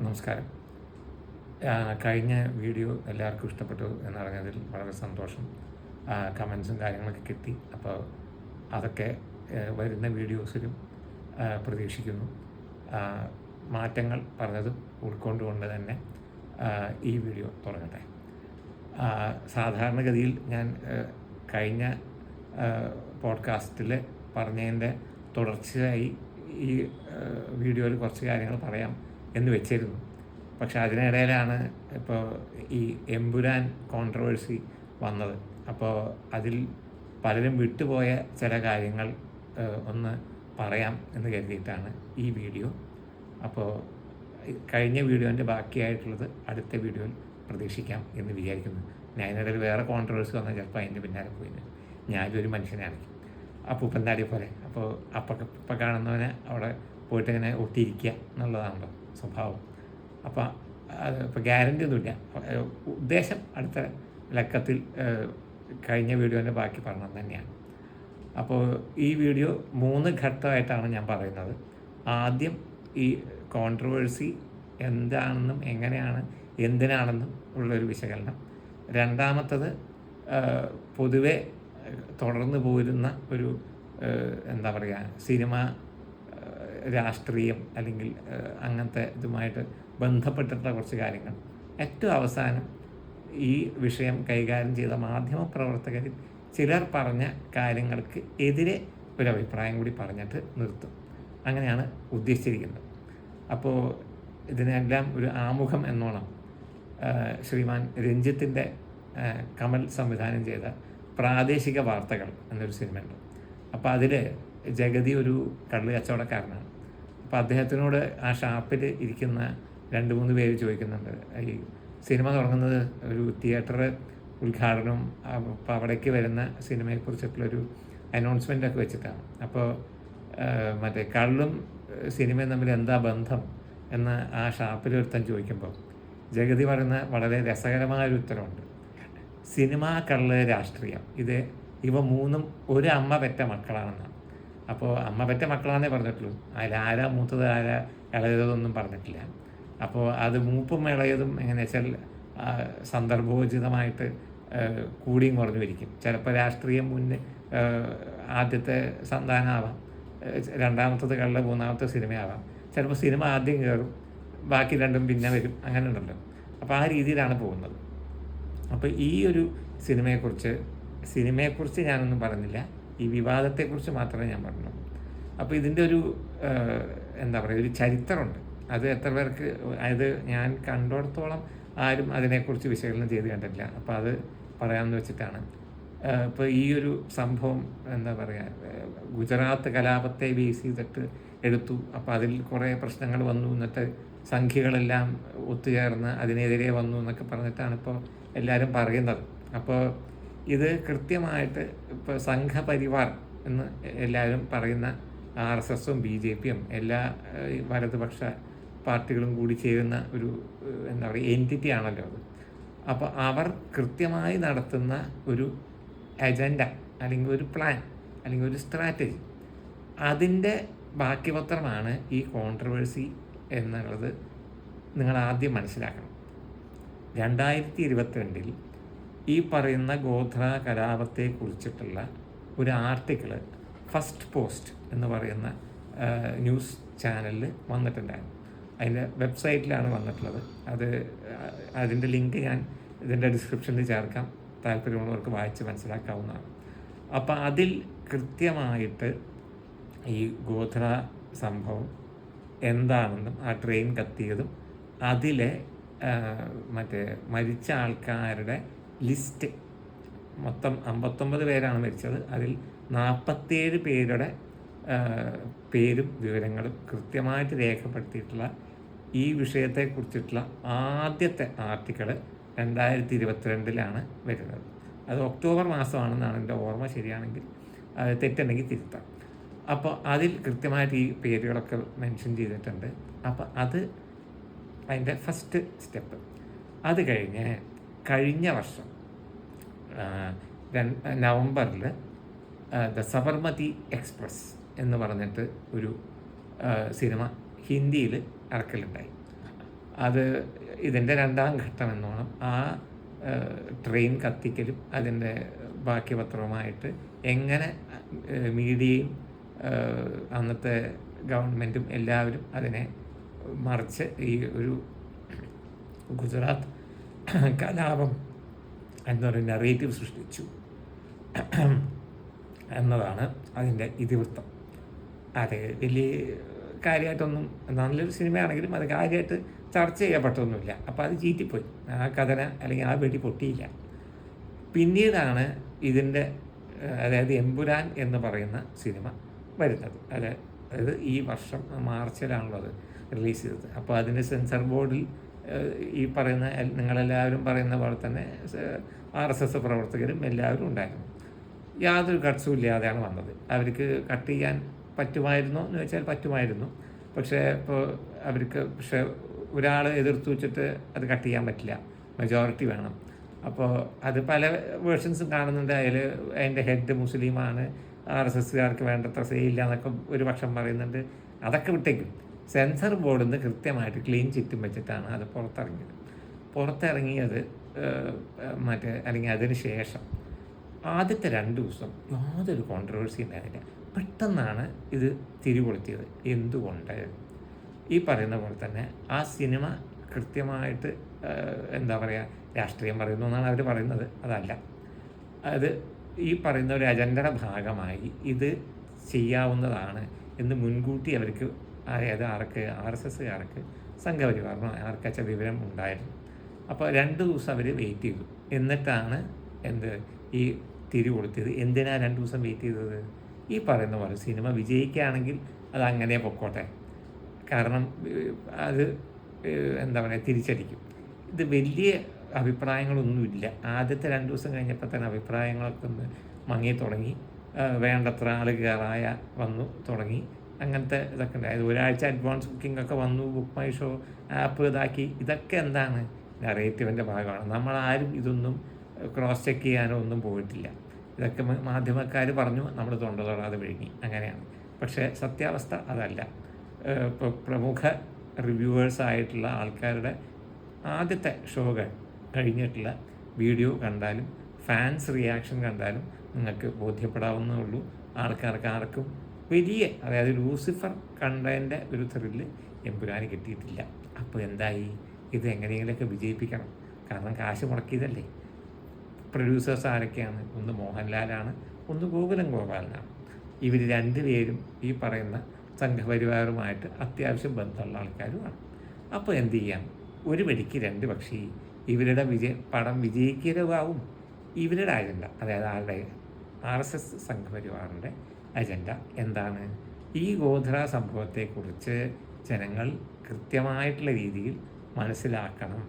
നമസ്കാരം. കഴിഞ്ഞ വീഡിയോ എല്ലാവർക്കും ഇഷ്ടപ്പെട്ടു എന്നറിഞ്ഞതിൽ വളരെ സന്തോഷം. കമൻസും കാര്യങ്ങളൊക്കെ കിട്ടി. അപ്പോൾ അതൊക്കെ വരുന്ന വീഡിയോസിലും പ്രതീക്ഷിക്കുന്നു. മാറ്റങ്ങൾ പറഞ്ഞതും ഉൾക്കൊണ്ടുകൊണ്ട് തന്നെ ഈ വീഡിയോ തുടങ്ങട്ടെ. സാധാരണഗതിയിൽ ഞാൻ കഴിഞ്ഞ പോഡ്കാസ്റ്റിൽ പറഞ്ഞതിന്റെ തുടർച്ചയായി ഈ വീഡിയോയിൽ കുറച്ച് കാര്യങ്ങൾ പറയാം. എന്ന് വെച്ചിരുന്നു. പക്ഷെ അതിനിടയിലാണ് ഇപ്പോൾ ഈ എമ്പുരാൻ കോൺട്രവേഴ്സി വന്നത്. അപ്പോൾ അതിൽ പലരും വിട്ടുപോയ ചില കാര്യങ്ങൾ ഒന്ന് പറയാം എന്ന് കരുതിയിട്ടാണ് ഈ വീഡിയോ. അപ്പോൾ കഴിഞ്ഞ വീഡിയോന്റെ ബാക്കിയായിട്ടുള്ളത് അടുത്ത വീഡിയോയിൽ പ്രതീക്ഷിക്കാം എന്ന് വിചാരിക്കുന്നു. ഞാൻ അതിനിടയിൽ വേറെ കോൺട്രവേഴ്സി വന്നാൽ ചിലപ്പോൾ അതിന്റെ പിന്നാലെ പോയി. ഞാനൊരു മനുഷ്യനാണ് അപ്പൂപ്പന്താടി പോലെ. അപ്പോൾ അപ്പൊക്കെ ഇപ്പം കാണുന്നവനെ അവിടെ പോയിട്ട് ഇങ്ങനെ ഒട്ടിയിരിക്കുക എന്നുള്ളതാണല്ലോ. സ്വഭാവം. അപ്പോൾ അത് ഇപ്പോൾ ഗ്യാരണ്ടി ഒന്നുമില്ല. ഉദ്ദേശം അടുത്ത ലക്കത്തിൽ കഴിഞ്ഞ വീഡിയോന്റെ ബാക്കി പറഞ്ഞത് തന്നെയാണ്. അപ്പോൾ ഈ വീഡിയോ മൂന്ന് ഘട്ടമായിട്ടാണ് ഞാൻ പറയുന്നത്. ആദ്യം ഈ കോൺട്രവേഴ്സി എന്താണെന്നും എങ്ങനെയാണ് എന്തിനാണെന്നും ഉള്ളൊരു വിശകലനം. രണ്ടാമത്തത് പൊതുവെ തുടർന്ന് പോരുന്ന ഒരു എന്താ പറയുക സിനിമ രാഷ്ട്രീയം അല്ലെങ്കിൽ അങ്ങനത്തെ ഇതുമായിട്ട് ബന്ധപ്പെട്ടിട്ടുള്ള കുറച്ച് കാര്യങ്ങൾ. ഏറ്റവും അവസാനം ഈ വിഷയം കൈകാര്യം ചെയ്ത മാധ്യമ പ്രവർത്തകരിൽ ചിലർ പറഞ്ഞ കാര്യങ്ങൾക്ക് എതിരെ ഒരു അഭിപ്രായം കൂടി പറഞ്ഞിട്ട് നിർത്തും. അങ്ങനെയാണ് ഉദ്ദേശിച്ചിരിക്കുന്നത്. അപ്പോൾ ഇതിനെല്ലാം ഒരു ആമുഖം എന്നോണം ശ്രീമാൻ രഞ്ജിത്തിന്റെ കമൽ സംവിധാനം ചെയ്ത പ്രാദേശിക വാർത്തകൾ എന്നൊരു സിനിമയുണ്ട്. അപ്പോൾ അതിൽ ജഗതി ഒരു കള്ള് കച്ചവടക്കാരനാണ് അപ്പോൾ അദ്ദേഹത്തിനോട് ആ ഷാപ്പിൽ ഇരിക്കുന്ന രണ്ട് മൂന്ന് പേര് ചോദിക്കുന്നുണ്ട്. ഈ സിനിമ തുടങ്ങുന്നത് ഒരു തിയേറ്റർ ഉദ്ഘാടനവും അപ്പോൾ അവിടേക്ക് വരുന്ന സിനിമയെക്കുറിച്ചിട്ടുള്ളൊരു അനൗൺസ്മെന്റ് ഒക്കെ വെച്ചിട്ടാണ്. അപ്പോൾ മറ്റേ കള്ളും സിനിമയും തമ്മിൽ എന്താ ബന്ധം എന്ന് ആ ഷാപ്പിൽ ഒരുത്തൻ ചോദിക്കുമ്പോൾ ജഗതി പറയുന്ന വളരെ രസകരമായ ഒരു ഉത്തരവുണ്ട് സിനിമ കള്ള് രാഷ്ട്രീയം. ഇത് ഇവ മൂന്നും ഒരു അമ്മ പെറ്റ മക്കളാണെന്നാണ്. അപ്പോൾ അമ്മ പറ്റ മക്കളാണെന്നേ പറഞ്ഞിട്ടുള്ളൂ. അതിൽ ആരാ മൂത്തത് ആരാ ഇളയതൊന്നും പറഞ്ഞിട്ടില്ല. അപ്പോൾ അത് മൂപ്പും ഇളയതും എങ്ങനെ വെച്ചാൽ സന്ദർഭോചിതമായിട്ട് കൂടിയും കുറഞ്ഞു ഇരിക്കും ചിലപ്പോൾ രാഷ്ട്രീയം മുന്നേ ആദ്യത്തെ സന്താനമാവാം രണ്ടാമത്തത് കള്ള മൂന്നാമത്തെ സിനിമയാവാം. ചിലപ്പോൾ സിനിമ ആദ്യം കയറും ബാക്കി രണ്ടും പിന്നെ വരും അങ്ങനെ ഉണ്ടല്ലോ. അപ്പോൾ ആ രീതിയിലാണ് പോകുന്നത്. അപ്പോൾ ഈ ഒരു സിനിമയെക്കുറിച്ച് സിനിമയെക്കുറിച്ച് ഞാനൊന്നും പറഞ്ഞില്ല. ഈ വിവാദത്തെക്കുറിച്ച് മാത്രമേ ഞാൻ പറഞ്ഞുള്ളൂ. അപ്പോൾ ഇതിന്റെ ഒരു എന്താ പറയുക ഒരു ചരിത്രമുണ്ട്. അത് എത്ര പേർക്ക് അതായത് ഞാൻ കണ്ടിടത്തോളം ആരും അതിനെക്കുറിച്ച് വിശകലനം ചെയ്ത് കണ്ടിട്ടില്ല. അപ്പോൾ അത് പറയാമെന്ന് വെച്ചിട്ടാണ്. ഇപ്പോൾ ഈ ഒരു സംഭവം എന്താ പറയുക ഗുജറാത്ത് കലാപത്തെ ബേസ് ചെയ്തിട്ട് എടുത്തു. അപ്പോൾ അതിൽ കുറേ പ്രശ്നങ്ങൾ വന്നു. എന്നിട്ട് സംഖ്യകളെല്ലാം ഒത്തുചേർന്ന് അതിനെതിരെ വന്നു എന്നൊക്കെ പറഞ്ഞിട്ടാണ് ഇപ്പോൾ എല്ലാവരും പറയുന്നത്. അപ്പോൾ ഇത് കൃത്യമായിട്ട് ഇപ്പോൾ സംഘപരിവാർ എന്ന് എല്ലാവരും പറയുന്ന ആർ എസ് എസും ബി ജെ പിയും എല്ലാ വലതുപക്ഷ പാർട്ടികളും കൂടി ചേരുന്ന ഒരു എന്താ പറയുക എന്റിറ്റി ആണല്ലോ അത്. അപ്പോൾ അവർ കൃത്യമായി നടത്തുന്ന ഒരു അജണ്ട അല്ലെങ്കിൽ ഒരു പ്ലാൻ അല്ലെങ്കിൽ ഒരു സ്ട്രാറ്റജി അതിന്റെ ബാക്കിപത്രമാണ് ഈ കോൺട്രവേഴ്സി എന്നുള്ളത് നിങ്ങൾ ആദ്യം മനസ്സിലാക്കണം. രണ്ടായിരത്തി ഇരുപത്തിരണ്ടിൽ ഈ പറയുന്ന ഗോത്ര കലാപത്തെ കുറിച്ചിട്ടുള്ള ഒരു ആർട്ടിക്കിൾ ഫസ്റ്റ് പോസ്റ്റ് എന്ന് പറയുന്ന ന്യൂസ് ചാനലിൽ വന്നിട്ടുണ്ടായിരുന്നു. അതിന്റെ വെബ്സൈറ്റിലാണ് വന്നിട്ടുള്ളത്. അത് അതിന്റെ ലിങ്ക് ഞാൻ ഇതിന്റെ ഡിസ്ക്രിപ്ഷനിൽ ചേർക്കാം. താല്പര്യമുള്ളവർക്ക് വായിച്ച് മനസ്സിലാക്കാവുന്നതാണ്. അപ്പം അതിൽ കൃത്യമായിട്ട് ഈ ഗോത്ര സംഭവം എന്താണെന്നും ആ ട്രെയിൻ കത്തിയതും അതിലെ മറ്റേ മരിച്ച ആൾക്കാരുടെ ലിസ്റ്റ്. മൊത്തം അമ്പത്തൊമ്പത് പേരാണ് മരിച്ചത്. അതിൽ നാൽപ്പത്തേഴ് പേരുടെ പേരും വിവരങ്ങളും കൃത്യമായിട്ട് രേഖപ്പെടുത്തിയിട്ടുള്ള ഈ വിഷയത്തെക്കുറിച്ചിട്ടുള്ള ആദ്യത്തെ ആർട്ടിക്കിൾ രണ്ടായിരത്തി ഇരുപത്തിരണ്ടിലാണ് വരുന്നത്. അത് ഒക്ടോബർ മാസമാണെന്നാണ് എന്റെ ഓർമ്മ. ശരിയാണെങ്കിൽ അത് തെറ്റുണ്ടെങ്കിൽ തിരുത്താം. അപ്പോൾ അതിൽ കൃത്യമായിട്ട് ഈ പേരുകളൊക്കെ മെൻഷൻ ചെയ്തിട്ടുണ്ട്. അപ്പോൾ അത് അതിന്റെ ഫസ്റ്റ് സ്റ്റെപ്പ്. അത് കഴിഞ്ഞ് കഴിഞ്ഞ വർഷം നവംബറിൽ ദ സബർമതി എക്സ്പ്രസ് എന്ന് പറഞ്ഞിട്ട് ഒരു സിനിമ ഹിന്ദിയിൽ ഇറക്കലുണ്ടായി. അത് ഇതിന്റെ രണ്ടാം ഘട്ടം എന്നോണം ആ ട്രെയിൻ കത്തിക്കലും അതിന്റെ ബാക്കി പത്രവുമായിട്ട് എങ്ങനെ മീഡിയയും അന്നത്തെ ഗവൺമെന്റും എല്ലാവരും അതിനെ മറിച്ച് ഈ ഒരു ഗുജറാത്ത് കലാപം എന്നൊരു നെറേറ്റീവ് സൃഷ്ടിച്ചു. എന്നതാണ് അതിന്റെ ഇതിവൃത്തം. അത് വലിയ കാര്യമായിട്ടൊന്നും നല്ലൊരു സിനിമയാണെങ്കിലും അത് കാര്യമായിട്ട് ചർച്ച ചെയ്യപ്പെട്ടൊന്നുമില്ല. അപ്പോൾ അത് ചീറ്റിപ്പോയി. ആ കഥന അല്ലെങ്കിൽ ആ വെടി പൊട്ടിയില്ല. പിന്നീടാണ് ഇതിന്റെ അതായത് എമ്പുരാൻ എന്ന് പറയുന്ന സിനിമ വരുന്നത്. അതായത് ഈ വർഷം മാർച്ചിലാണുള്ളത് റിലീസ് ചെയ്തത്. അപ്പോൾ അതിന്റെ സെൻസർ ബോർഡിൽ ഈ പറയുന്ന നിങ്ങളെല്ലാവരും പറയുന്ന പോലെ തന്നെ ആർ എസ് എസ് പ്രവർത്തകരും എല്ലാവരും ഉണ്ടായിരുന്നു. യാതൊരു കട്ട്സും ഇല്ലാതെയാണ് വന്നത്. അവർക്ക് കട്ട് ചെയ്യാൻ പറ്റുമായിരുന്നോ എന്ന് വെച്ചാൽ പറ്റുമായിരുന്നു. പക്ഷേ ഇപ്പോൾ അവർക്ക് പക്ഷേ ഒരാൾ എതിർത്ത് വെച്ചിട്ട് അത് കട്ട് ചെയ്യാൻ പറ്റില്ല. മെജോറിറ്റി വേണം. അപ്പോൾ അത് പല വേർഷൻസും കാണുന്നുണ്ട്. അതിൽ അതിന്റെ ഹെഡ് മുസ്ലിമാണ്. ആർ എസ് എസ്സുകാർക്ക് വേണ്ടത്ര ഇല്ല എന്നൊക്കെ ഒരു പക്ഷം പറയുന്നുണ്ട്. അതൊക്കെ വിട്ടേക്കും. സെൻസർ ബോർഡിൽ നിന്ന് കൃത്യമായിട്ട് ക്ലീൻ ചിറ്റും വെച്ചിട്ടാണ് അത് പുറത്തിറങ്ങിയത്. പുറത്തിറങ്ങിയത് മറ്റേ അല്ലെങ്കിൽ അതിന് ശേഷം ആദ്യത്തെ രണ്ട് ദിവസം യാതൊരു കോൺട്രവേഴ്സി ഉണ്ടായില്ല. പെട്ടെന്നാണ് ഇത് തിരികൊളുത്തിയത്. എന്തുകൊണ്ട്? ഈ പറയുന്ന പോലെ തന്നെ ആ സിനിമ കൃത്യമായിട്ട് എന്താ പറയുക രാഷ്ട്രീയം പറയുന്നു എന്നാണ് അവർ പറയുന്നത്. അതല്ല. അത് ഈ പറയുന്ന ഒരു അജണ്ടയുടെ ഭാഗമായി ഇത് ചെയ്യാവുന്നതാണ് എന്ന് മുൻകൂട്ടി അവർക്ക് അതായത് ആർക്ക് ആർ എസ് എസ്സുകാർക്ക് സംഘപരിവാറിനോ ആർക്കച്ച വിവരം ഉണ്ടായിരുന്നു അപ്പോൾ രണ്ട് ദിവസം അവർ വെയിറ്റ് ചെയ്തു. എന്നിട്ടാണ് എന്ത് ഈ തിരി കൊടുത്തത് എന്തിനാണ് രണ്ട് ദിവസം വെയിറ്റ് ചെയ്തത്? ഈ പറയുന്ന പോലെ സിനിമ വിജയിക്കുകയാണെങ്കിൽ അത് അങ്ങനെ പൊക്കോട്ടെ. കാരണം അത് എന്താ പറയുക തിരിച്ചടിക്കും. ഇത് വലിയ അഭിപ്രായങ്ങളൊന്നുമില്ല ആദ്യത്തെ രണ്ട് ദിവസം കഴിഞ്ഞപ്പോൾ തന്നെ അഭിപ്രായങ്ങളൊക്കെ ഒന്ന് മങ്ങി തുടങ്ങി വേണ്ടത്ര ആളുകാരായ വന്നു തുടങ്ങി. അങ്ങനത്തെ ഇതൊക്കെ ഉണ്ട്. അതായത് ഒരാഴ്ച അഡ്വാൻസ് ബുക്കിംഗ് ഒക്കെ വന്നു ബുക്ക് മൈ ഷോ ആപ്പ് ഇതാക്കി. ഇതൊക്കെ എന്താണ്? നറേറ്റീവിന്റെ ഭാഗമാണ്. നമ്മളാരും ഇതൊന്നും ക്രോസ് ചെക്ക് ചെയ്യാനോ ഒന്നും പോയിട്ടില്ല. ഇതൊക്കെ മാധ്യമക്കാർ പറഞ്ഞു നമ്മൾ തൊണ്ട തൊടാതെ വിഴുങ്ങി. അങ്ങനെയാണ്. പക്ഷേ സത്യാവസ്ഥ അതല്ല. ഇപ്പോൾ പ്രമുഖ റിവ്യൂവേഴ്സ് ആയിട്ടുള്ള ആൾക്കാരുടെ ആദ്യത്തെ ഷോകൾ കഴിഞ്ഞിട്ടുള്ള വീഡിയോ കണ്ടാലും ഫാൻസ് റിയാക്ഷൻ കണ്ടാലും നിങ്ങൾക്ക് ബോധ്യപ്പെടാവുന്നേ ഉള്ളൂ. ആൾക്കാർക്ക് ആർക്കും വലിയ അതായത് ലൂസിഫർ കണ്ടതിന്റെ ഒരു ത്രില്ല് എമ്പുരാന് കിട്ടിയിട്ടില്ല. അപ്പോൾ എന്തായി? ഇത് എങ്ങനെയെങ്കിലുമൊക്കെ വിജയിപ്പിക്കണം. കാരണം കാശ് മുടക്കിയതല്ലേ? പ്രൊഡ്യൂസേഴ്സ് ആരൊക്കെയാണ്? ഒന്ന് മോഹൻലാലാണ് ഒന്ന് ഗോകുലം ഗോപാലനാണ്. ഇവർ രണ്ടുപേരും ഈ പറയുന്ന സംഘപരിവാറുമായിട്ട് അത്യാവശ്യം ബന്ധമുള്ള ആൾക്കാരുമാണ്. അപ്പോൾ എന്ത് ചെയ്യാം? ഒരു വഴിക്ക് രണ്ട് പക്ഷി ഇവരുടെ വിജയ പടം വിജയിക്കലുമാവും ഇവരുടെ അജണ്ട അതായത് ആരുടെ? ആർ എസ് എസ് സംഘപരിവാറിന്റെ അജണ്ട എന്താണ്? ഈ ഗോധ്ര സംഭവത്തെക്കുറിച്ച് ജനങ്ങൾ കൃത്യമായിട്ടുള്ള രീതിയിൽ മനസ്സിലാക്കണം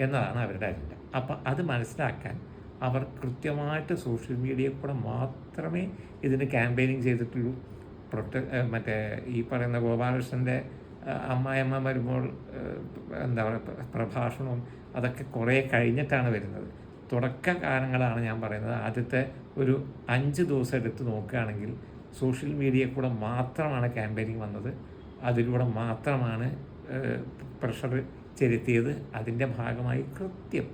എന്നതാണ് അവരുടെ അജണ്ട. അപ്പം അത് മനസ്സിലാക്കാൻ അവർ കൃത്യമായിട്ട് സോഷ്യൽ മീഡിയയിൽ കൂടെ മാത്രമേ ഇതിന് ക്യാമ്പയിനിങ് ചെയ്തിട്ടുള്ളൂ. പ്രൊട്ട മറ്റേ ഈ പറയുന്ന ഗോപാലകൃഷ്ണന്റെ അമ്മായിയമ്മ വരുമ്പോൾ എന്താ പറയുക പ്രഭാഷണവും അതൊക്കെ കുറേ കഴിഞ്ഞിട്ടാണ് വരുന്നത്. തുടക്ക കാലങ്ങളാണ് ഞാൻ പറയുന്നത്. ആദ്യത്തെ ഒരു അഞ്ച് ദിവസം എടുത്ത് നോക്കുകയാണെങ്കിൽ സോഷ്യൽ മീഡിയയിൽ കൂടെ മാത്രമാണ് ക്യാമ്പയിനിങ് വന്നത്. അതിലൂടെ മാത്രമാണ് പ്രഷർ ചെലുത്തിയത്. അതിന്റെ ഭാഗമായി കൃത്യം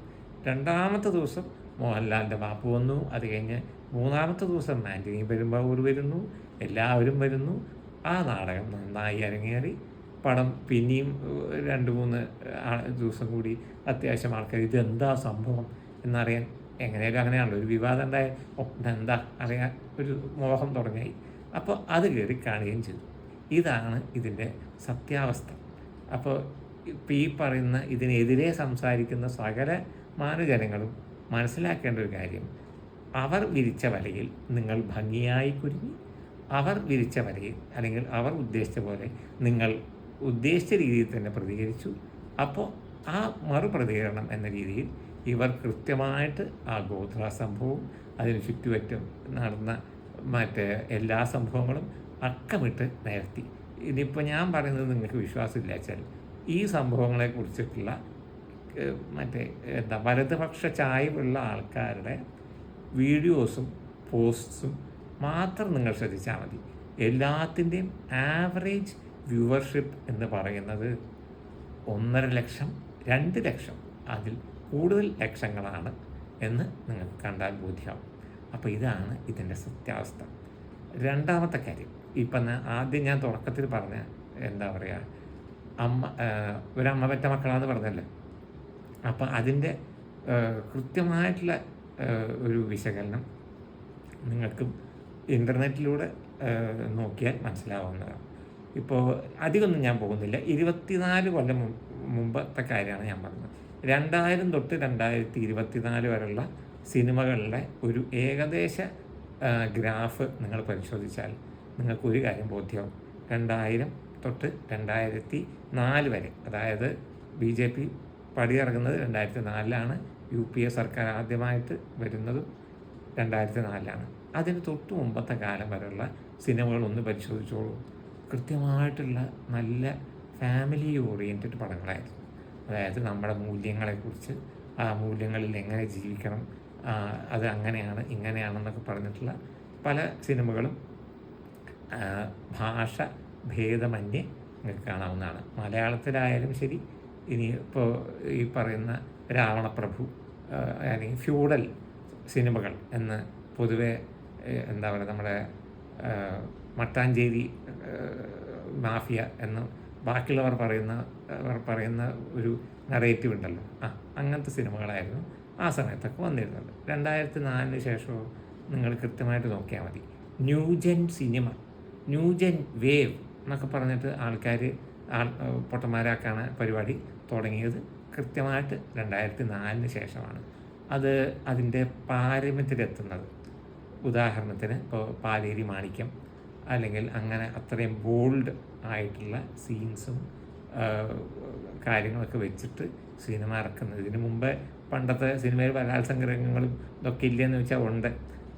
രണ്ടാമത്തെ ദിവസം മോഹൻലാലിന്റെ വാപ്പ് വന്നു. അത് കഴിഞ്ഞ് മൂന്നാമത്തെ ദിവസം ആന്റണി പെരുമ്പാവൂർ വരുന്നു. എല്ലാവരും വരുന്നു. ആ നാടകം നന്നായി അരങ്ങേറി. പടം പിന്നെയും രണ്ട് മൂന്ന് ദിവസം കൂടി അത്യാവശ്യം ആൾക്കാർ ഇതെന്താ സംഭവം എന്നറിയാൻ എങ്ങനെയാലും അങ്ങനെയാണല്ലോ. ഒരു വിവാദം ഉണ്ടായ എന്താ അറിയാൻ ഒരു മോഹം തുടങ്ങി അപ്പോൾ അത് കയറി കാണുകയും ചെയ്തു. ഇതാണ് ഇതിന്റെ സത്യാവസ്ഥ. അപ്പോൾ ഇപ്പോൾ ഈ പറയുന്ന ഇതിനെതിരെ സംസാരിക്കുന്ന സകല മാനുജനങ്ങളും മനസ്സിലാക്കേണ്ട ഒരു കാര്യം. അവർ വിരിച്ച വലയിൽ നിങ്ങൾ ഭംഗിയായി കുരുങ്ങി അവർ വിരിച്ച വലയിൽ അല്ലെങ്കിൽ അവർ ഉദ്ദേശിച്ച പോലെ നിങ്ങൾ ഉദ്ദേശിച്ച രീതിയിൽ തന്നെ പ്രതികരിച്ചു. അപ്പോൾ ആ മറുപ്രതികരണം എന്ന രീതിയിൽ ഇവർ കൃത്യമായിട്ട് ആ ഗോത്ര സംഭവവും അതിന് ചുറ്റുപറ്റും നടന്ന മറ്റേ എല്ലാ സംഭവങ്ങളും അക്കമിട്ട് നിരത്തി. ഇനിയിപ്പോൾ ഞാൻ പറയുന്നത് നിങ്ങൾക്ക് വിശ്വാസമില്ല വെച്ചാൽ ഈ സംഭവങ്ങളെ കുറിച്ചിട്ടുള്ള മറ്റേ എന്താ വലതുപക്ഷ ചായവുള്ള ആൾക്കാരുടെ വീഡിയോസും പോസ്റ്റ്സും മാത്രം നിങ്ങൾ ശ്രദ്ധിച്ചാൽ മതി. എല്ലാത്തിന്റെയും ആവറേജ് വ്യൂവർഷിപ്പ് എന്ന് പറയുന്നത് ഒന്നര ലക്ഷം രണ്ട് ലക്ഷം അതിൽ കൂടുതൽ ലക്ഷങ്ങളാണ് എന്ന് നിങ്ങൾക്ക് കണ്ടാൽ ബോധ്യമാവും അപ്പോൾ ഇതാണ് ഇതിന്റെ സത്യാവസ്ഥ. രണ്ടാമത്തെ കാര്യം ഇപ്പം ആദ്യം ഞാൻ തുടക്കത്തിൽ പറഞ്ഞ എന്താ പറയുക അമ്മ ഒരമ്മ പറ്റ മക്കളാന്ന് പറഞ്ഞല്ലേ? അപ്പം അതിന്റെ കൃത്യമായിട്ടുള്ള ഒരു വിശകലനം നിങ്ങൾക്ക് ഇന്റർനെറ്റിലൂടെ നോക്കിയാൽ മനസ്സിലാവുന്നതാണ്. ഇപ്പോൾ അധികമൊന്നും ഞാൻ പോകുന്നില്ല. ഇരുപത്തിനാല് കൊല്ലം മുമ്പത്തെ കാര്യമാണ് ഞാൻ പറഞ്ഞത്. രണ്ടായിരം തൊട്ട് രണ്ടായിരത്തി ഇരുപത്തിനാല് വരെയുള്ള സിനിമകളുടെ ഒരു ഏകദേശ ഗ്രാഫ് നിങ്ങൾ പരിശോധിച്ചാൽ നിങ്ങൾക്ക് ഒരു കാര്യം ബോധ്യമാവും. രണ്ടായിരം തൊട്ട് രണ്ടായിരത്തി നാല് വരെ അതായത് ബി ജെ പി പടിയിറങ്ങുന്നത് രണ്ടായിരത്തി നാലിലാണ് യു പി എ സർക്കാർ ആദ്യമായിട്ട് വരുന്നതും രണ്ടായിരത്തി നാലിലാണ് അതിന് തൊട്ട് മുമ്പത്തെ കാലം വരെയുള്ള സിനിമകളൊന്ന് പരിശോധിച്ചോളൂ. കൃത്യമായിട്ടുള്ള നല്ല ഫാമിലി ഓറിയന്റഡ് പടങ്ങളായിരുന്നു. അതായത് നമ്മുടെ മൂല്യങ്ങളെക്കുറിച്ച് ആ മൂല്യങ്ങളിൽ എങ്ങനെ ജീവിക്കണം അത് അങ്ങനെയാണ് ഇങ്ങനെയാണെന്നൊക്കെ പറഞ്ഞിട്ടുള്ള പല സിനിമകളും ഭാഷ ഭേദമന്യേ നിങ്ങൾക്ക് കാണാവുന്നതാണ്. മലയാളത്തിലായാലും ശരി ഇനി ഇപ്പോൾ ഈ പറയുന്ന രാവണപ്രഭു അല്ലെങ്കിൽ ഫ്യൂഡൽ സിനിമകൾ എന്ന് പൊതുവെ എന്താ പറയുക നമ്മുടെ മട്ടാഞ്ചേരി മാഫിയ എന്ന് ബാക്കിയുള്ളവർ പറയുന്ന പറയുന്ന ഒരു നറേറ്റീവ് ഉണ്ടല്ലോ. ആ അങ്ങനത്തെ സിനിമകളായിരുന്നു ആ സമയത്തൊക്കെ വന്നിരുന്നത്. രണ്ടായിരത്തി നാലിന് ശേഷമോ നിങ്ങൾ കൃത്യമായിട്ട് നോക്കിയാൽ മതി. ന്യൂജൻ സിനിമ ന്യൂജൻ വേവ് എന്നൊക്കെ പറഞ്ഞിട്ട് ആൾക്കാർ ആൾ പൊട്ടന്മാരാക്കാണ് പരിപാടി തുടങ്ങിയത് കൃത്യമായിട്ട് രണ്ടായിരത്തി നാലിന് ശേഷമാണ്. അത് അതിന്റെ പാരമ്യത്തിലെത്തുന്നത് ഉദാഹരണത്തിന് ഇപ്പോൾ പാലേരി മാണിക്യം അല്ലെങ്കിൽ അങ്ങനെ അത്രയും ബോൾഡ് ആയിട്ടുള്ള സീൻസും കാര്യങ്ങളൊക്കെ വെച്ചിട്ട് സിനിമ ഇറക്കുന്നത്. ഇതിനു മുമ്പ് പണ്ടത്തെ സിനിമയിൽ ബലാത്സംഗരങ്ങളും ഇതൊക്കെ ഇല്ലയെന്ന് വെച്ചാൽ ഉണ്ട്.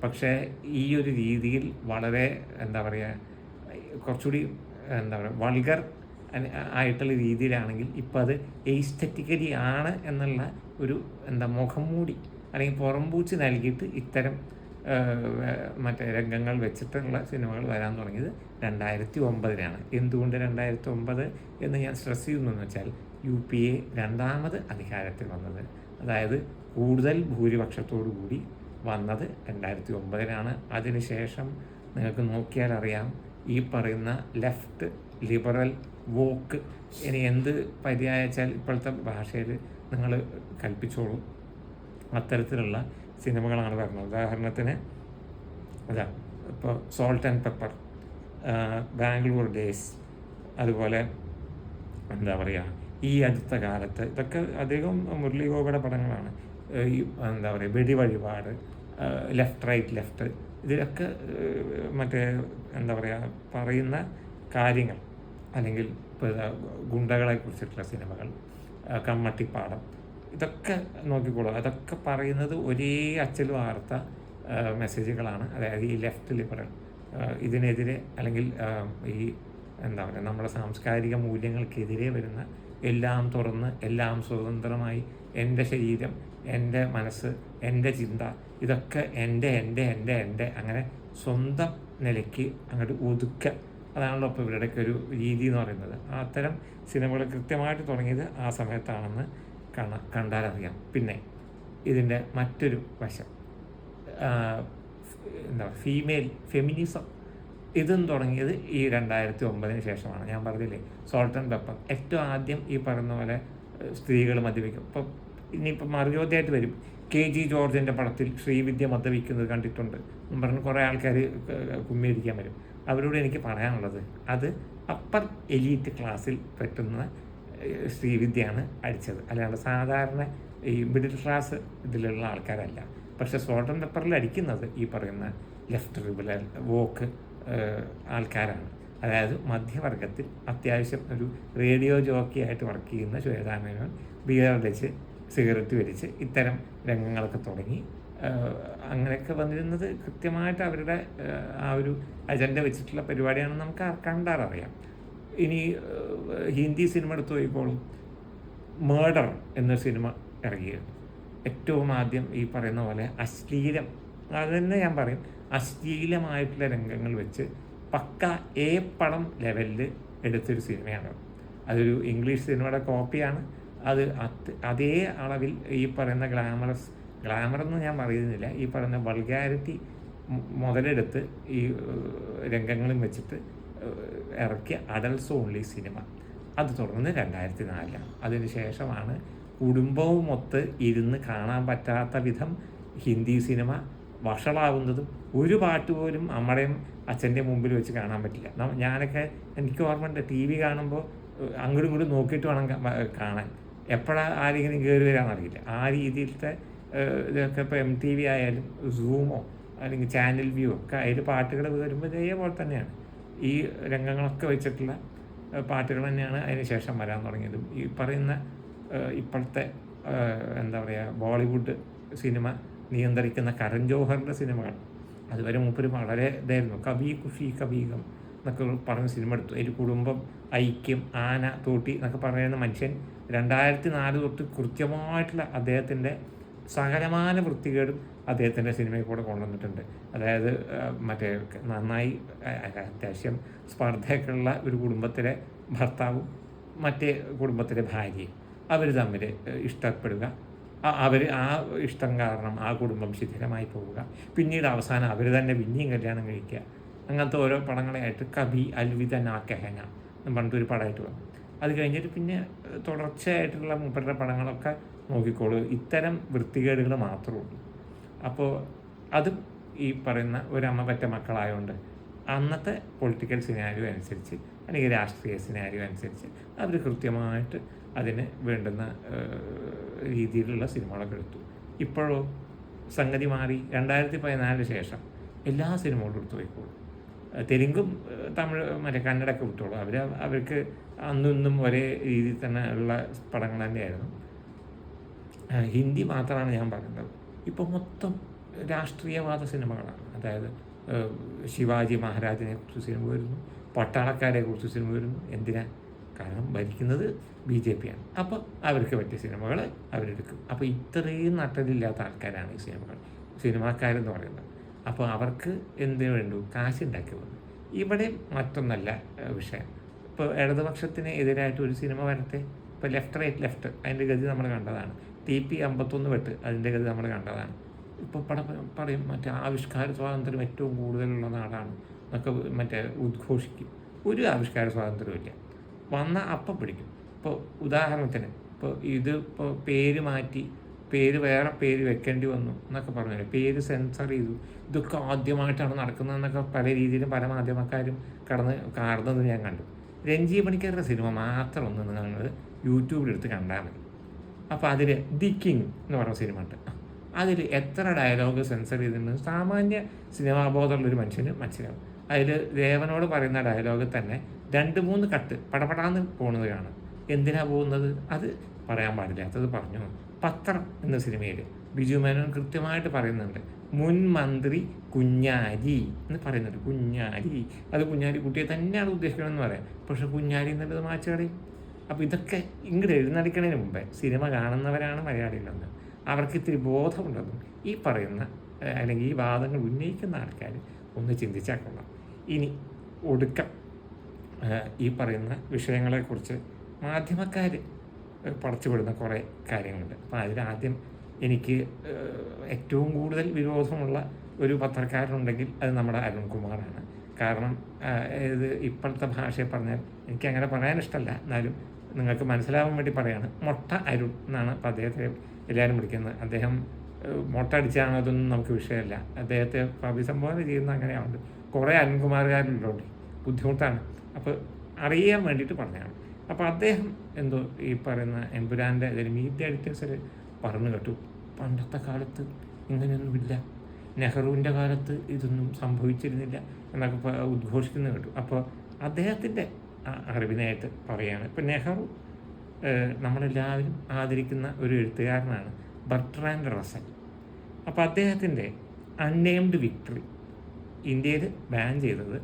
പക്ഷേ ഈ ഒരു രീതിയിൽ വളരെ എന്താ പറയുക കുറച്ചുകൂടി എന്താ പറയുക വൾഗർ ആയിട്ടുള്ള രീതിയിലാണെങ്കിൽ ഇപ്പോൾ അത് എയ്സ്തറ്റിക്കലി ആണ് എന്നുള്ള ഒരു എന്താ മുഖം മൂടി അല്ലെങ്കിൽ പുറംപൂച്ച് നൽകിയിട്ട് ഇത്തരം മറ്റേ രംഗങ്ങൾ വെച്ചിട്ടുള്ള സിനിമകൾ വരാൻ തുടങ്ങിയത് രണ്ടായിരത്തി ഒമ്പതിനാണ് എന്തുകൊണ്ട് രണ്ടായിരത്തി ഒമ്പത് എന്ന് ഞാൻ സ്ട്രെസ് ചെയ്യുന്നതെന്ന് വെച്ചാൽ യു പി എ രണ്ടാമത് അധികാരത്തിൽ വന്നത്. അതായത് കൂടുതൽ ഭൂരിപക്ഷത്തോടു കൂടി വന്നത് രണ്ടായിരത്തി ഒമ്പതിനാണ് അതിനുശേഷം നിങ്ങൾക്ക് നോക്കിയാൽ അറിയാം ഈ പറയുന്ന ലെഫ്റ്റ് ലിബറൽ വോക്ക് ഇനി എന്ത് പര്യായച്ചാൽ ഇപ്പോഴത്തെ ഭാഷയിൽ നിങ്ങൾ കൽപ്പിച്ചോളൂ. അത്തരത്തിലുള്ള സിനിമകളാണ് വരുന്നത്. ഉദാഹരണത്തിന് അതാ ഇപ്പോൾ salt and pepper Bangalore days അതുപോലെ എന്താ പറയുക ഈ അടുത്ത കാലത്ത് ഇതൊക്കെ അധികം മുരളി ഗോപയുടെ പടങ്ങളാണ് ഈ എന്താ പറയുക വെടി വഴിപാട് ലെഫ്റ്റ് റൈറ്റ് ലെഫ്റ്റ് ഇതിലൊക്കെ മറ്റേ എന്താ പറയുക പറയുന്ന കാര്യങ്ങൾ അല്ലെങ്കിൽ ഗുണ്ടകളെ കുറിച്ചിട്ടുള്ള സിനിമകൾ കമ്മട്ടിപ്പാടം ഇതൊക്കെ നോക്കിക്കോളൂ. അതൊക്കെ പറയുന്നത് ഒരേ അച്ചൽ വാർത്ത മെസ്സേജുകളാണ്. അതായത് ഈ ലെഫ്റ്റ് ലിബറൽ ഇതിനെതിരെ അല്ലെങ്കിൽ ഈ എന്താ പറയുക നമ്മുടെ സാംസ്കാരിക മൂല്യങ്ങൾക്കെതിരെ വരുന്ന എല്ലാം തുറന്ന് എല്ലാം സ്വതന്ത്രമായി എന്റെ ശരീരം എന്റെ മനസ്സ് എന്റെ ചിന്ത ഇതൊക്കെ എന്റെ എന്റെ എന്റെ എന്റെ അങ്ങനെ സ്വന്തം നിലയ്ക്ക് അങ്ങോട്ട് ഒതുക്കുക. അതാണല്ലോ ഇപ്പോൾ ഇവരുടെയൊക്കെ ഒരു രീതി എന്ന് പറയുന്നത്. അത്തരം സിനിമകൾ കൃത്യമായിട്ട് തുടങ്ങിയത് ആ സമയത്താണെന്ന് കാണ കണ്ടാലറിയാം. പിന്നെ ഇതിന്റെ മറ്റൊരു വശം എന്താ ഫീമെയിൽ ഫെമിനിസം ഇതും തുടങ്ങിയത് ഈ രണ്ടായിരത്തി ഒമ്പതിന് ശേഷമാണ്. ഞാൻ പറഞ്ഞില്ലേ സോൾട്ട് ആൻഡ് പെപ്പർ ഏറ്റവും ആദ്യം ഈ പറയുന്ന പോലെ സ്ത്രീകൾ മദ്യപിക്കും. ഇപ്പം ഇനിയിപ്പോൾ മറുചോദ്യമായിട്ട് വരും. കെ ജി ജോർജിന്റെ പടത്തിൽ ശ്രീവിദ്യ മദ്യപിക്കുന്നത് കണ്ടിട്ടുണ്ട് പറഞ്ഞ് കുറേ ആൾക്കാർ കുമ്മിയിരിക്കാൻ വരും. അവരോട് എനിക്ക് പറയാനുള്ളത് അത് അപ്പർ എലീറ്റ് ക്ലാസ്സിൽ പറ്റുന്ന ശ്രീവിദ്യയാണ് അടിച്ചത്. അല്ലാണ്ട് സാധാരണ ഈ മിഡിൽ ക്ലാസ് ഇതിലുള്ള ആൾക്കാരല്ല. പക്ഷേ ആൻഡ് പെപ്പറിൽ അടിക്കുന്നത് ഈ പറയുന്ന ലെഫ്റ്റ് റിബലൽ വോക്ക് ആൾക്കാരാണ്. അതായത് മധ്യവർഗത്തിൽ അത്യാവശ്യം ഒരു റേഡിയോ ജോക്കി ആയിട്ട് വർക്ക് ചെയ്യുന്ന ശ്വേതാമേനോൻ ബിയർ അടിച്ച് സിഗരറ്റ് വലിച്ച് ഇത്തരം രംഗങ്ങളൊക്കെ തുടങ്ങി. അങ്ങനെയൊക്കെ വന്നിരുന്നത് കൃത്യമായിട്ട് അവരുടെ ആ ഒരു അജണ്ട വെച്ചിട്ടുള്ള പരിപാടിയാണെന്ന് നമുക്ക് കണ്ടാററിയാം ഇനി ഹിന്ദി സിനിമ എടുത്തു പോയിക്കോളും മേഡർ എന്ന സിനിമ ഇറങ്ങിയിരുന്നു ഏറ്റവും ആദ്യം ഈ പറയുന്ന പോലെ അശ്ലീലം അത് തന്നെ ഞാൻ പറയും അശ്ലീലമായിട്ടുള്ള രംഗങ്ങൾ വെച്ച് പക്ക എ പടം ലെവലിൽ എടുത്തൊരു സിനിമയാണ്. അതൊരു ഇംഗ്ലീഷ് സിനിമയുടെ കോപ്പിയാണ്. അത് അത് അളവിൽ ഈ പറയുന്ന ഗ്ലാമറസ് ഗ്ലാമർ എന്ന് ഞാൻ പറയുന്നില്ല. ഈ പറയുന്ന വൾഗാരിറ്റി മുതലെടുത്ത് ഈ രംഗങ്ങളും വെച്ചിട്ട് ഇറക്കിയ അഡൽസ് ഓൺലി സിനിമ അത് തുടർന്ന് രണ്ടായിരത്തി നാലിലാണ് അതിന് ശേഷമാണ് കുടുംബവും ഒത്ത് ഇരുന്ന് കാണാൻ പറ്റാത്ത വിധം ഹിന്ദി സിനിമ വഷളാവുന്നതും ഒരു പാട്ട് പോലും അമ്മയുടെയും അച്ഛന്റെ മുമ്പിൽ വെച്ച് കാണാൻ പറ്റില്ല. ഞാനൊക്കെ എനിക്ക് ഓർമ്മയുണ്ട് ടി വി കാണുമ്പോൾ അങ്ങോട്ടും ഇങ്ങോട്ടും നോക്കിയിട്ട് വേണം കാണാൻ. എപ്പോഴാണ് ആരെങ്കിലും കയറി വരാമെന്നറിയില്ല ആ രീതിയിലത്തെ ഇതൊക്കെ ഇപ്പോൾ എം ടി വി ആയാലും സൂമോ അല്ലെങ്കിൽ ചാനൽ വ്യൂ ഒക്കെ അതിൽ പാട്ടുകൾ വരുമ്പോൾ ഇതേപോലെ തന്നെയാണ്. ഈ രംഗങ്ങളൊക്കെ വെച്ചിട്ടുള്ള പാട്ടുകൾ തന്നെയാണ് അതിന് ശേഷം വരാൻ തുടങ്ങിയതും. ഈ പറയുന്ന ഇപ്പോഴത്തെ എന്താ പറയുക ബോളിവുഡ് സിനിമ നിയന്ത്രിക്കുന്ന കരൺ ജോഹറിന്റെ സിനിമകൾ. അതുവരെ മൂപ്പര് വളരെ ഇതായിരുന്നു. കവി കുഫി കബീകം എന്നൊക്കെ പറഞ്ഞ സിനിമ എടുത്തു. അതിൽ കുടുംബം ഐക്യം ആന തോട്ടി എന്നൊക്കെ പറയുന്ന മനുഷ്യൻ രണ്ടായിരത്തി നാല് തൊട്ട് കൃത്യമായിട്ടുള്ള അദ്ദേഹത്തിന്റെ സകലമാന വൃത്തികേടും അദ്ദേഹത്തിന്റെ സിനിമയിൽ കൂടെ കൊണ്ടുവന്നിട്ടുണ്ട്. അതായത് മറ്റേ നന്നായി അത്യാവശ്യം സ്പർദ്ധയൊക്കെയുള്ള ഒരു കുടുംബത്തിലെ ഭർത്താവും മറ്റേ കുടുംബത്തിലെ ഭാര്യയും അവർ തമ്മിൽ ഇഷ്ടപ്പെടുക. അവർ ആ ഇഷ്ടം കാരണം ആ കുടുംബം ശിഥിലമായി പോവുക. പിന്നീട് അവസാനം അവർ തന്നെ പിന്നെയും കല്യാണം കഴിക്കുക. അങ്ങനത്തെ ഓരോ പടങ്ങളായിട്ട് കബി അൽവിത നാ കഹന എന്ന് പറഞ്ഞിട്ടൊരു പടമായിട്ട് വന്നു. അത് കഴിഞ്ഞിട്ട് പിന്നെ തുടർച്ചയായിട്ടുള്ള മൂപ്പരുടെ പടങ്ങളൊക്കെ നോക്കിക്കോളൂ. ഇത്തരം വൃത്തികേടുകൾ മാത്രമേ ഉള്ളൂ. അപ്പോൾ അതും ഈ പറയുന്ന ഒരമ്മ പറ്റ മക്കളായതുകൊണ്ട് അന്നത്തെ പൊളിറ്റിക്കൽ സിനാരിയോ അനുസരിച്ച് അല്ലെങ്കിൽ രാഷ്ട്രീയ സിനാരിയോ അനുസരിച്ച് അവർ കൃത്യമായിട്ട് അതിന് വേണ്ടുന്ന രീതിയിലുള്ള സിനിമകളൊക്കെ എടുത്തു. ഇപ്പോഴോ സംഗതി മാറി. രണ്ടായിരത്തി പതിനാലിന് ശേഷം എല്ലാ സിനിമകളും എടുത്തു പോയിക്കോളും. തെലുങ്കും തമിഴ് മറ്റേ കന്നഡൊക്കെ വിട്ടോളൂ. അവർ അവർക്ക് അന്നും ഇന്നും ഒരേ രീതിയിൽ തന്നെ ഉള്ള പടങ്ങൾ തന്നെയായിരുന്നു. ഹിന്ദി മാത്രമാണ് ഞാൻ പറയുന്നത് ഇപ്പോൾ മൊത്തം രാഷ്ട്രീയവാദ സിനിമകളാണ്. അതായത് ശിവാജി മഹാരാജിനെ കുറിച്ച് സിനിമ വരുന്നു പട്ടാളക്കാരെ കുറിച്ച് സിനിമ വരുന്നു. എന്തിനാ? കാരണം ഭരിക്കുന്നത് ബി ജെ പി ആണ് അപ്പോൾ അവർക്ക് പറ്റിയ സിനിമകൾ അവരെടുക്കും. അപ്പോൾ ഇത്രയും നട്ടലില്ലാത്ത ആൾക്കാരാണ് ഈ സിനിമകൾ സിനിമാക്കാരെന്ന് പറയുന്നത്. അപ്പോൾ അവർക്ക് എന്തിനു വേണ്ടു? കാശുണ്ടാക്കി വന്നു. ഇവിടെ മറ്റൊന്നല്ല വിഷയം. ഇപ്പോൾ ഇടതുപക്ഷത്തിന് എതിരായിട്ട് ഒരു സിനിമ വരട്ടെ? ഇപ്പോൾ ലെഫ്റ്റ് റൈറ്റ് ലെഫ്റ്റ് അതിന്റെ ഗതി നമ്മൾ കണ്ടതാണ്. ടി പി അമ്പത്തൊന്ന് വെട്ട് അതിന്റെ ഗതി നമ്മൾ കണ്ടതാണ്. ഇപ്പോൾ പട പറയും മറ്റേ ആവിഷ്കാര സ്വാതന്ത്ര്യം ഏറ്റവും കൂടുതലുള്ള നാടാണ് എന്നൊക്കെ മറ്റേ ഉദ്ഘോഷിക്കും. ഒരു ആവിഷ്കാര സ്വാതന്ത്ര്യമില്ല വന്ന അപ്പം പിടിക്കും. ഇപ്പോൾ ഉദാഹരണത്തിന് ഇപ്പോൾ ഇത് ഇപ്പോൾ പേര് മാറ്റി പേര് വേറെ പേര് വെക്കേണ്ടി വന്നു എന്നൊക്കെ പറഞ്ഞു പേര് സെൻസർ ചെയ്തു. ഇതൊക്കെ ആദ്യമായിട്ടാണ് നടക്കുന്നതെന്നൊക്കെ പല രീതിയിലും പല മാധ്യമക്കാരും കടന്ന് കാർന്നത് ഞാൻ കണ്ടു. രഞ്ജി പണിക്കാരുടെ സിനിമ മാത്രം ഒന്ന് നിങ്ങൾ യൂട്യൂബിലെടുത്ത് കണ്ടാൽ മതി. അപ്പോൾ അതിൽ ദി കിങ് എന്ന് പറഞ്ഞ സിനിമ ഉണ്ട് അതിൽ എത്ര ഡയലോഗ് സെൻസർ ചെയ്തിട്ടുണ്ട്. സാമാന്യ സിനിമാ ബോധമുള്ള ഒരു മനുഷ്യന് മനസ്സിലാവും. അതിൽ ദേവനോട് പറയുന്ന ഡയലോഗ് തന്നെ രണ്ട് മൂന്ന് കട്ട് പടപടാന്ന് പോകുന്നത് കാണാം. എന്തിനാ പോകുന്നത്? അത് പറയാൻ പാടില്ലാത്തത് പറഞ്ഞു. പത്രം എന്ന സിനിമയിൽ ബിജു മേനോൻ കൃത്യമായിട്ട് പറയുന്നുണ്ട്. മുൻ മന്ത്രി കുഞ്ഞാരി എന്ന് പറയുന്നുണ്ട്. കുഞ്ഞാരി അത് കുഞ്ഞാരി കുട്ടിയെ തന്നെയാണ് ഉദ്ദേശിക്കണമെന്ന് പറയാം. പക്ഷെ കുഞ്ഞാരി എന്നുള്ളത് മാച്ചു കളയും അപ്പോൾ ഇതൊക്കെ ഇങ്ങോട്ട് എഴുന്നടിക്കണതിന് മുമ്പേ സിനിമ കാണുന്നവരാണ് മലയാളികളെന്ന്. അവർക്ക് ഇത്തിരി ബോധമുണ്ടെന്നും ഈ പറയുന്ന അല്ലെങ്കിൽ ഈ വാദങ്ങൾ ഉന്നയിക്കുന്ന ആൾക്കാർ ഒന്ന് ചിന്തിച്ചാൽ കൊള്ളാം. ഇനി ഒടുക്കം ഈ പറയുന്ന വിഷയങ്ങളെക്കുറിച്ച് മാധ്യമക്കാർ പടച്ചുവിടുന്ന കുറേ കാര്യങ്ങളുണ്ട്. അപ്പോൾ അതിലാദ്യം എനിക്ക് ഏറ്റവും കൂടുതൽ വിരോധമുള്ള ഒരു പത്രക്കാരനുണ്ടെങ്കിൽ അത് നമ്മുടെ അരുൺകുമാറാണ്. കാരണം ഇത് ഇപ്പോഴത്തെ ഭാഷയെ പറഞ്ഞാൽ എനിക്ക് അങ്ങനെ പറയാൻ ഇഷ്ടമല്ല. എന്നാലും നിങ്ങൾക്ക് മനസ്സിലാവാൻ വേണ്ടി പറയാണ്. മൊട്ട അരുൺ എന്നാണ് അപ്പോൾ അദ്ദേഹത്തെ എല്ലാവരും വിളിക്കുന്നത്. അദ്ദേഹം മൊട്ട അടിച്ചാണോ അതൊന്നും നമുക്ക് വിഷയമല്ല. അദ്ദേഹത്തെ അഭിസംബോധന ചെയ്യുന്ന അങ്ങനെയാണ് കുറേ അരുൺകുമാറുകാരുള്ളതുകൊണ്ട് ബുദ്ധിമുട്ടാണ്. അപ്പോൾ അറിയാൻ വേണ്ടിയിട്ട് പറഞ്ഞതാണ്. അപ്പോൾ അദ്ദേഹം എന്തോ ഈ പറയുന്ന എമ്പുരാന്റെ ഇതിൽ മീഡിയ എഡിറ്റേഴ്സിൽ പറഞ്ഞു കേട്ടു. പണ്ടത്തെ കാലത്ത് ഇങ്ങനെയൊന്നുമില്ല. നെഹ്റുവിന്റെ കാലത്ത് ഇതൊന്നും സംഭവിച്ചിരുന്നില്ല എന്നൊക്കെ ഉദ്ഘോഷിക്കുന്നു കേട്ടു. അപ്പോൾ അദ്ദേഹത്തിന്റെ അറിവിനായിട്ട് പറയുകയാണ് ഇപ്പം നെഹ്റു നമ്മളെല്ലാവരും ആദരിക്കുന്ന ഒരു എഴുത്തുകാരനാണ് ബർട്രാൻഡ് റസൽ അപ്പോൾ അദ്ദേഹത്തിന്റെ അൺനെയിംഡ് വിക്ടറി ഇന്ത്യയിൽ ബാൻ ചെയ്തത്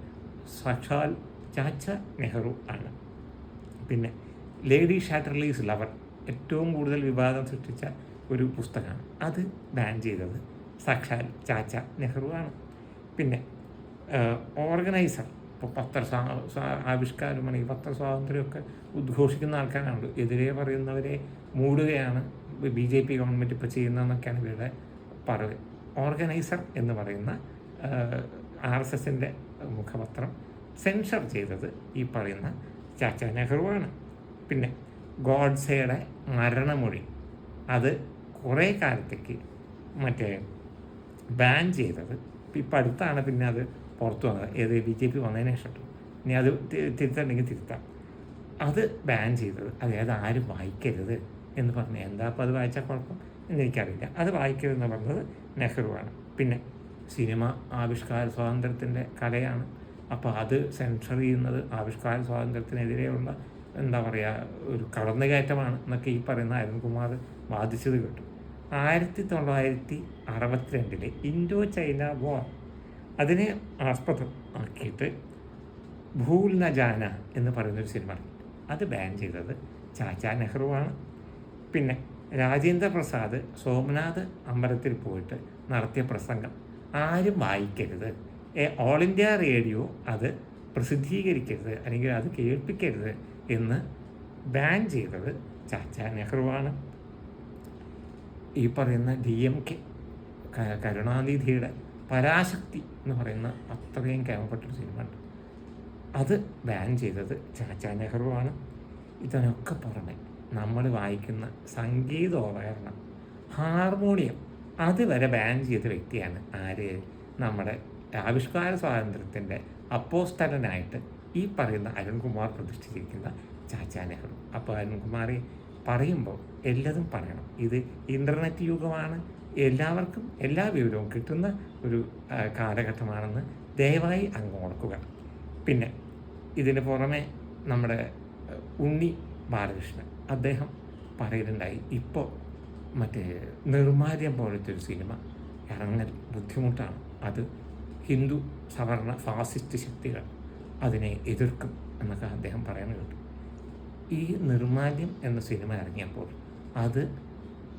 സഖാൽ ചാച്ച നെഹ്റു ആണ്. പിന്നെ ലേഡി ഷാറ്റർലീസ് ലവർ ഏറ്റവും കൂടുതൽ വിവാദം സൃഷ്ടിച്ച ഒരു പുസ്തകമാണ്. അത് ബാൻ ചെയ്തത് സാക്ഷാൽ ചാച്ച നെഹ്റു ആണ്. പിന്നെ ഓർഗനൈസർ ഇപ്പോൾ പത്ര ആവിഷ്കാരം അല്ലെങ്കിൽ പത്ര സ്വാതന്ത്ര്യമൊക്കെ ഉദ്ഘോഷിക്കുന്ന ആൾക്കാരാണ് എതിരെ പറയുന്നവരെ മൂടുകയാണ് ബി ജെ പി ഗവൺമെന്റ് ഇപ്പോൾ ചെയ്യുന്നതെന്നൊക്കെയാണ് ഇവരുടെ പറവ് ഓർഗനൈസർ എന്ന് പറയുന്ന ആർ എസ് എസിന്റെ മുഖപത്രം സെൻഷർ ചെയ്തത് ഈ പറയുന്ന ചാച്ച നെഹ്റുവാണ് പിന്നെ ഗോഡ്സയുടെ മരണമൊഴി. അത് കുറേ കാലത്തേക്ക് മറ്റേ ബാൻ ചെയ്തത്. ഇപ്പം അടുത്താണ് പിന്നെ അത് പുറത്തു വന്നത്. ഏത് ബി ജെ പി വന്നതിന് ശേഷം. ഇനി അത് തിരുത്തണ്ടെങ്കിൽ തിരുത്താം. അത് ബാൻ ചെയ്തത്. അതായത് ആരും വായിക്കരുത് എന്ന് പറഞ്ഞു എന്താ അപ്പോൾ അത് വായിച്ചാൽ കുഴപ്പം? എന്നെനിക്കറിയില്ല. അത് വായിക്കരുതെന്ന് പറഞ്ഞത് നെഹ്റുവാണ്. പിന്നെ സിനിമ ആവിഷ്കാര സ്വാതന്ത്ര്യത്തിന്റെ കലയാണ്. അപ്പോൾ അത് സെൻസർ ചെയ്യുന്നത് ആവിഷ്കാര സ്വാതന്ത്ര്യത്തിനെതിരെയുള്ള എന്താ പറയുക ഒരു കടന്നുകയറ്റമാണ് എന്നൊക്കെ ഈ പറയുന്ന അരുൺകുമാർ വാദിച്ചത് കേട്ടു ആയിരത്തി തൊള്ളായിരത്തി അറുപത്തിരണ്ടിലെ ഇൻഡോ ചൈന വാർ അതിനെ ആസ്പദം ആക്കിയിട്ട് ഭൂൽ ന ജാന എന്ന് പറയുന്നൊരു സിനിമ. അത് ബാൻ ചെയ്തത് ചാച്ചാ നെഹ്റുവാണ് പിന്നെ രാജേന്ദ്ര പ്രസാദ് സോമനാഥ് അമ്പലത്തിൽ പോയിട്ട് നടത്തിയ പ്രസംഗം ആരും വായിക്കരുത് ഓൾ ഇന്ത്യ റേഡിയോ അത് പ്രസിദ്ധീകരിക്കരുത് അല്ലെങ്കിൽ അത് കേൾപ്പിക്കരുത് എന്ന് ബാൻ ചെയ്തത് ചാച്ച നെഹ്റുവാണ് ഈ പറയുന്ന ഡി എം കെ കരുണാനിധിയുടെ പരാശക്തി എന്ന് പറയുന്ന അത്രയും കേമപ്പെട്ടൊരു സിനിമ ഉണ്ട് അത് ബാൻ ചെയ്തത് ചാച്ച നെഹ്റുവാണ് ഇതിനൊക്കെ പുറമെ നമ്മൾ വായിക്കുന്ന സംഗീതോപകരണം ഹാർമോണിയം അതുവരെ ബാൻ ചെയ്ത വ്യക്തിയാണ് ആര്? നമ്മുടെ ആവിഷ്കാര സ്വാതന്ത്ര്യത്തിന്റെ അപ്പോസ്തലനായിട്ട് ഈ പറയുന്ന അരുൺകുമാർ പ്രതിഷ്ഠിച്ചിരിക്കുന്ന ചാച്ചാ നെഹ്റു അപ്പോൾ അരുൺകുമാറെ പറയുമ്പോൾ എല്ലാതും പറയണം. ഇത് ഇന്റർനെറ്റ് യുഗമാണ്. എല്ലാവർക്കും എല്ലാ വിവരവും കിട്ടുന്ന ഒരു കാലഘട്ടമാണെന്ന് ദയവായി അങ്ങ് ഓർക്കുക. പിന്നെ ഇതിന് പുറമെ നമ്മുടെ ഉണ്ണി ബാലകൃഷ്ണൻ അദ്ദേഹം പറയുന്നുണ്ടായി. ഇപ്പോൾ മറ്റേ നിർമാല്യം പോലത്തെ ഒരു സിനിമ ഇറങ്ങൽ ബുദ്ധിമുട്ടാണ്. അത് ഹിന്ദു സവർണ ഫാസിസ്റ്റ് ശക്തികൾ അതിനെ എതിർക്കും എന്നൊക്കെ അദ്ദേഹം പറയാൻ കേട്ടു. ഈ നിർമാല്യം എന്ന സിനിമ ഇറങ്ങിയപ്പോൾ അത്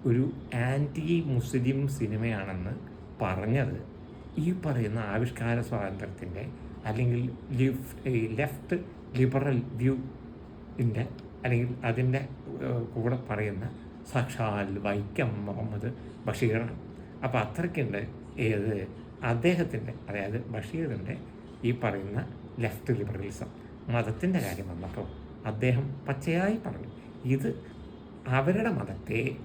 ഒരു ആന്റി മുസ്ലിം സിനിമയാണെന്ന് പറഞ്ഞത് ഈ പറയുന്ന ആവിഷ്കാര സ്വാതന്ത്ര്യത്തിന്റെ അല്ലെങ്കിൽ ലിഫ് ലെഫ്റ്റ് ലിബറൽ വ്യൂ ഇന്റെ അല്ലെങ്കിൽ അതിന്റെ കൂടെ പറയുന്ന സാക്ഷാൽ വൈക്കം മുഹമ്മദ് ബഷീറാണ്. അപ്പോൾ അത്രയ്ക്കുണ്ട് ഏത് അദ്ദേഹത്തിന്റെ അതായത് ബഷീറിന്റെ ഈ പറയുന്ന ലെഫ്റ്റ് ലിബറലിസം മതത്തിന്റെ കാര്യം വന്നപ്പോൾ അദ്ദേഹം പച്ചയായി പറഞ്ഞു. ഇത് അവരുടെ മതത്തെ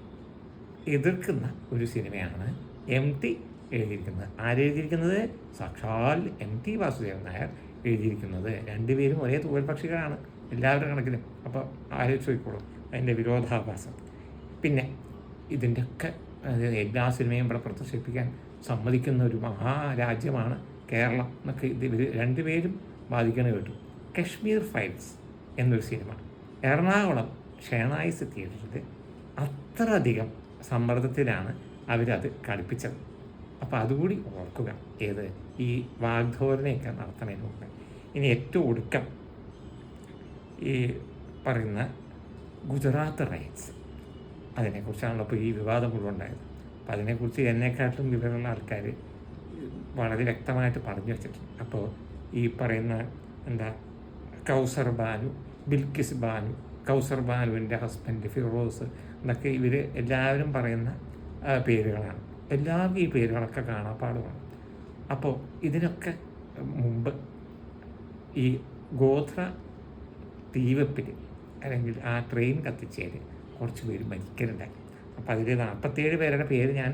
എതിർക്കുന്ന ഒരു സിനിമയാണ് എം ടി എഴുതിയിരിക്കുന്നത്. ആരെഴുതിയിരിക്കുന്നത് സാക്ഷാൽ എം ടി വാസുദേവൻ നായർ എഴുതിയിരിക്കുന്നത്. രണ്ടുപേരും ഒരേ തൂവൽ പക്ഷികളാണ് എല്ലാവരുടെ കണക്കിലും. അപ്പോൾ ആലോചിച്ച് നോക്കിക്കോളും അതിന്റെ വിരോധാഭാസം. പിന്നെ ഇതിന്റെയൊക്കെ എല്ലാ സിനിമയും ഇവിടെ പ്രദർശിപ്പിക്കാൻ സമ്മതിക്കുന്ന ഒരു മഹാരാജ്യമാണ് കേരളം എന്നൊക്കെ ഇത് രണ്ടുപേരും ബാധിക്കണ കേട്ടു. കശ്മീർ ഫൈൽസ് എന്നൊരു സിനിമ. എറണാകുളം ഷേണായിസ് തിയേറ്ററിൽ അത്രയധികം സമ്മർദ്ദത്തിലാണ് അവരത് കളിപ്പിച്ചത് അപ്പോൾ അതുകൂടി ഓർക്കുക ഏത്? ഈ വാഗ്ധോരനെയൊക്കെ നടത്തണതിന് മുമ്പ്. ഇനി ഏറ്റവും ഒടുക്കം ഈ പറയുന്ന ഗുജറാത്ത് റൈറ്റ്സ് അതിനെക്കുറിച്ചാണല്ലോ ഇപ്പോൾ ഈ വിവാദം മുഴുവൻ ഉണ്ടായത്. അപ്പോൾ അതിനെക്കുറിച്ച് എന്നെക്കാട്ടിലും വിവരമുള്ള ആൾക്കാർ വളരെ വ്യക്തമായിട്ട് പറഞ്ഞു വെച്ചിട്ടുണ്ട്. അപ്പോൾ ഈ പറയുന്ന എന്താ കൗസർ ബാനു ബിൽക്കിസ് ബാനു കൗസർ ബാനുവിന്റെ ഹസ്ബൻഡ് ഫിറോസ് എന്നൊക്കെ ഇവർ എല്ലാവരും പറയുന്ന പേരുകളാണ്. എല്ലാവർക്കും ഈ പേരുകളൊക്കെ കാണാപ്പാടുമാണ് അപ്പോൾ ഇതിനൊക്കെ മുമ്പ് ഈ ഗോത്ര തീവപ്പിൽ അല്ലെങ്കിൽ ആ ട്രെയിൻ കത്തിച്ചതിൽ കുറച്ച് പേര് മരിക്കലുണ്ടായി. അപ്പോൾ അതിൽ നാൽപ്പത്തേഴ് പേരുടെ പേര് ഞാൻ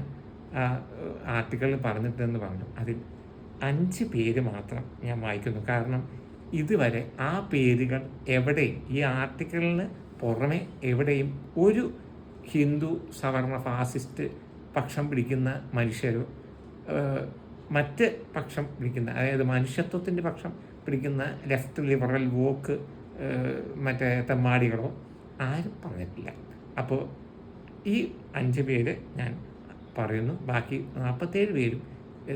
ആർട്ടിക്കിളിൽ പറഞ്ഞിട്ടുണ്ടെന്ന് പറഞ്ഞു. അതിൽ അഞ്ച് പേര് മാത്രം ഞാൻ വായിക്കുന്നു. കാരണം ഇതുവരെ ആ പേരുകൾ എവിടെയും ഈ ആർട്ടിക്കിളിന് പുറമെ എവിടെയും ഒരു ഹിന്ദു സവർണ ഫാസിസ്റ്റ് പക്ഷം പിടിക്കുന്ന മനുഷ്യരോ മറ്റ് പക്ഷം പിടിക്കുന്ന അതായത് മനുഷ്യത്വത്തിന്റെ പക്ഷം പിടിക്കുന്ന ലെഫ്റ്റ് ലിബറൽ വോക്ക് മറ്റേ തെമ്മാടികളോ ആരും പറഞ്ഞിട്ടില്ല. അപ്പോൾ ഈ അഞ്ച് പേര് ഞാൻ പറയുന്നു. ബാക്കി നാൽപ്പത്തേഴ് പേരും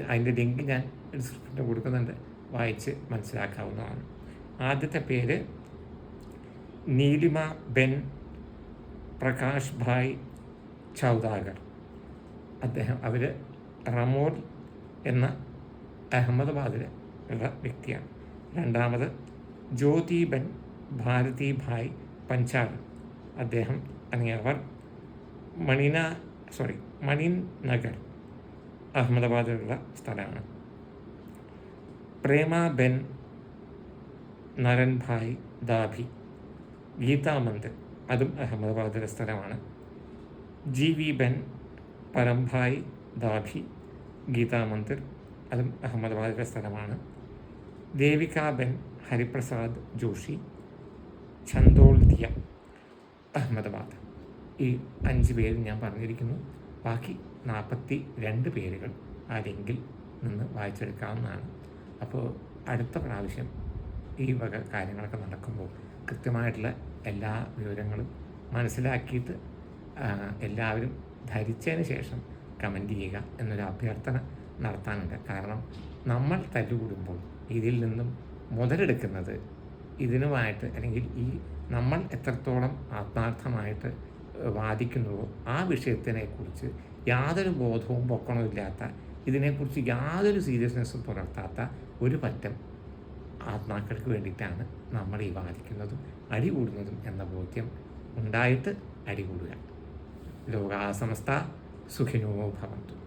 അതിന്റെ ലിങ്ക് ഞാൻ ഡിസ്ക്രിപ്ഷനിൽ കൊടുക്കുന്നുണ്ട്. വായിച്ച് മനസ്സിലാക്കാവുന്നതാണ്. ആദ്യത്തെ പേര് നീലിമ ബെൻ പ്രകാശ് ഭായ് ചൗദാഗർ. അദ്ദേഹം അവർ റമോൽ എന്ന അഹമ്മദാബാദിലെ ഉള്ള വ്യക്തിയാണ്. രണ്ടാമത് ജ്യോതിബൻ ഭാരതി ഭായ് പഞ്ചാബ്. അദ്ദേഹം അങ്ങേവർ മണിന സോറി മണിൻ നഗർ അഹമ്മദാബാദിലുള്ള സ്ഥലമാണ്. പ്രേമ ബെൻ നരൻഭായ് ദാഭി ഗീതാ മന്ദിർ അതും അഹമ്മദാബാദിലെ സ്ഥലമാണ്. G V Ben Parambhai Dabhi Geeta Mandir അതും അഹമ്മദാബാദിലെ സ്ഥലമാണ്. ദേവിക ബെൻ ഹരിപ്രസാദ് ജോഷി ചന്ദോൾദിയ അഹമ്മദാബാദ്. ഈ അഞ്ച് പേര് ഞാൻ പറഞ്ഞിരിക്കുന്നു. ബാക്കി നാൽപ്പത്തി രണ്ട് പേരുകൾ ആ ലിങ്കിൽ നിന്ന് വായിച്ചെടുക്കാവുന്നതാണ്. അപ്പോൾ അടുത്ത പ്രാവശ്യം ഈ വക കാര്യങ്ങളൊക്കെ നടക്കുമ്പോൾ കൃത്യമായിട്ടുള്ള എല്ലാ വിവരങ്ങളും മനസ്സിലാക്കിയിട്ട് എല്ലാവരും ധരിച്ചതിന് ശേഷം കമന്റ് ചെയ്യുക എന്നൊരു അഭ്യർത്ഥന നടത്താനുണ്ട്. കാരണം നമ്മൾ തല്ലുകൂടുമ്പോൾ ഇതിൽ നിന്നും മുതലെടുക്കുന്നത് ഇതിനുമായിട്ട് അല്ലെങ്കിൽ ഈ നമ്മൾ എത്രത്തോളം ആത്മാർത്ഥമായിട്ട് വാദിക്കുന്നുവോ ആ വിഷയത്തിനെക്കുറിച്ച് യാതൊരു ബോധവും പൊക്കണവും ഇല്ലാത്ത ഇതിനെക്കുറിച്ച് യാതൊരു സീരിയസ്നെസ്സും പുലർത്താത്ത ഒരു പറ്റം ആത്മാക്കൾക്ക് വേണ്ടിയിട്ടാണ് നമ്മൾ ഈ വാദിക്കുന്നതും അടികൂടുന്നതും എന്ന ബോധ്യം ഉണ്ടായിട്ട് അടികൂടുക. ലോകാസമസ്ത സുഖിനോ ഭവന്തു.